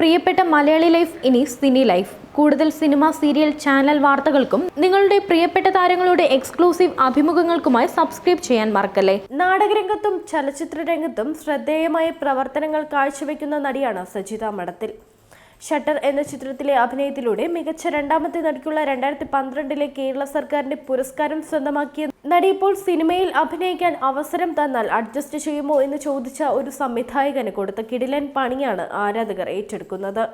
പ്രിയപ്പെട്ട മലയാളി ലൈഫ് ഇനി cine life. കൂടുതൽ സിനിമ സീരിയൽ ചാനൽ വാർത്തകൾക്കും നിങ്ങളുടെ പ്രിയപ്പെട്ട താരങ്ങളുടെ എക്സ്ക്ലൂസീവ് അഭിമുഖങ്ങൾക്കുമായി സബ്സ്ക്രൈബ് ചെയ്യാൻ മറക്കല്ലേ? നാടകരംഗത്തും ചലച്ചിത്ര രംഗത്തും ശ്രദ്ധേയമായ പ്രവർത്തനങ്ങൾ കാഴ്ചവെക്കുന്ന നടിയാണ് സജിത മഠത്തിൽ. ഷട്ടർ എന്ന ചിത്രത്തിലെ അഭിനയത്തിലൂടെ മികച്ച രണ്ടാമത്തെ നടിക്കുള്ള രണ്ടായിരത്തി പന്ത്രണ്ടിലെ കേരള സർക്കാരിന്റെ പുരസ്കാരം സ്വന്തമാക്കിയ നടി ഇപ്പോൾ സിനിമയിൽ അഭിനയിക്കാൻ അവസരം തന്നാൽ അഡ്ജസ്റ്റ് ചെയ്യുമോ എന്ന് ചോദിച്ച ഒരു സംവിധായകന് കൊടുത്ത കിടിലൻ പണിയാണ് ആരാധകർ ഏറ്റെടുക്കുന്നത്.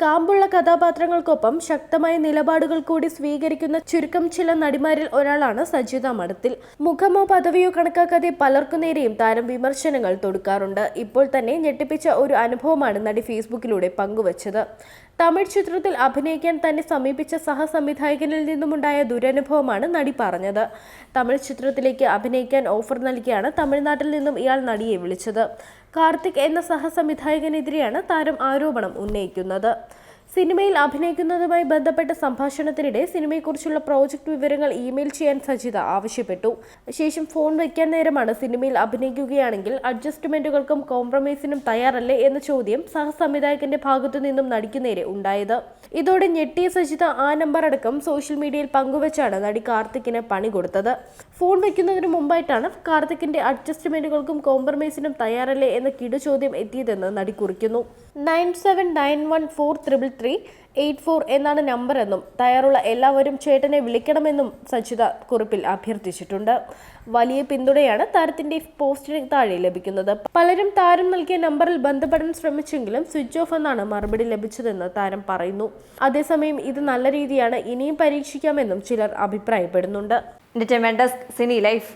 കാമ്പുള്ള കഥാപാത്രങ്ങൾക്കൊപ്പം ശക്തമായ നിലപാടുകൾ കൂടി സ്വീകരിക്കുന്ന ചുരുക്കം ചില നടിമാരിൽ ഒരാളാണ് സജിത മഠത്തിൽ. മുഖമോ പദവിയോ കണക്കാക്കാതെ പലർക്കു നേരെയും താരം വിമർശനങ്ങൾ തൊടുക്കാറുണ്ട്. ഇപ്പോൾ തന്നെ ഞെട്ടിപ്പിച്ച ഒരു അനുഭവമാണ് നടി ഫേസ്ബുക്കിലൂടെ പങ്കുവച്ചത്. തമിഴ് ചിത്രത്തിൽ അഭിനയിക്കാൻ തന്നെ സമീപിച്ച സഹസംവിധായകനിൽ നിന്നുമുണ്ടായ ദുരനുഭവമാണ് നടി പറഞ്ഞത്. തമിഴ് ചിത്രത്തിലേക്ക് അഭിനയിക്കാൻ ഓഫർ നൽകിയാണ് തമിഴ്നാട്ടിൽ നിന്നും ഇയാൾ നടിയെ വിളിച്ചത്. കാർത്തിക് എന്ന സഹസംവിധായകനെതിരെയാണ് താരം ആരോപണം ഉന്നയിക്കുന്നത്. സിനിമയിൽ അഭിനയിക്കുന്നതുമായി ബന്ധപ്പെട്ട സംഭാഷണത്തിനിടെ സിനിമയെക്കുറിച്ചുള്ള പ്രോജക്റ്റ് വിവരങ്ങൾ ഇമെയിൽ ചെയ്യാൻ സജിത ആവശ്യപ്പെട്ടു. ശേഷം ഫോൺ വയ്ക്കാൻ നേരമാണ് സിനിമയിൽ അഭിനയിക്കുകയാണെങ്കിൽ അഡ്ജസ്റ്റ്മെന്റുകൾക്കും കോംപ്രമൈസിനും തയ്യാറല്ലേ എന്ന ചോദ്യം സഹസംവിധായകന്റെ ഭാഗത്തു നിന്നും നടിക്കു നേരെ ഉണ്ടായത്. ഇതോടെ ഞെട്ടിയ സജിത ആ നമ്പർ അടക്കം സോഷ്യൽ മീഡിയയിൽ പങ്കുവച്ചാണ് നടി കാർത്തിക്കിന് പണി കൊടുത്തത്. ഫോൺ വയ്ക്കുന്നതിന് മുമ്പായിട്ടാണ് കാർത്തിക്കിന്റെ അഡ്ജസ്റ്റ്മെന്റുകൾക്കും കോംപ്രമൈസിനും തയ്യാറല്ലേ എന്ന കിടു ചോദ്യം എത്തിയതെന്ന് നടി കുറിക്കുന്നു. Nine seven nine one four triple three eight four എന്നാണ് നമ്പർ എന്നും തയ്യാറുള്ള എല്ലാവരും ചേട്ടനെ വിളിക്കണമെന്നും സജിത കുറിപ്പിൽ അഭ്യർത്ഥിച്ചിട്ടുണ്ട്. വലിയ പിന്തുണയാണ് താരത്തിന്റെ പോസ്റ്റിന് താഴെ ലഭിക്കുന്നത്. പലരും താരം നൽകിയ നമ്പറിൽ ബന്ധപ്പെടാൻ ശ്രമിച്ചെങ്കിലും സ്വിച്ച് ഓഫ് എന്നാണ് മറുപടി ലഭിച്ചതെന്ന് താരം പറയുന്നു. അതേസമയം ഇത് നല്ല രീതിയാണ് ഇനിയും പരീക്ഷിക്കാമെന്നും ചിലർ അഭിപ്രായപ്പെടുന്നുണ്ട്. Desk Sini life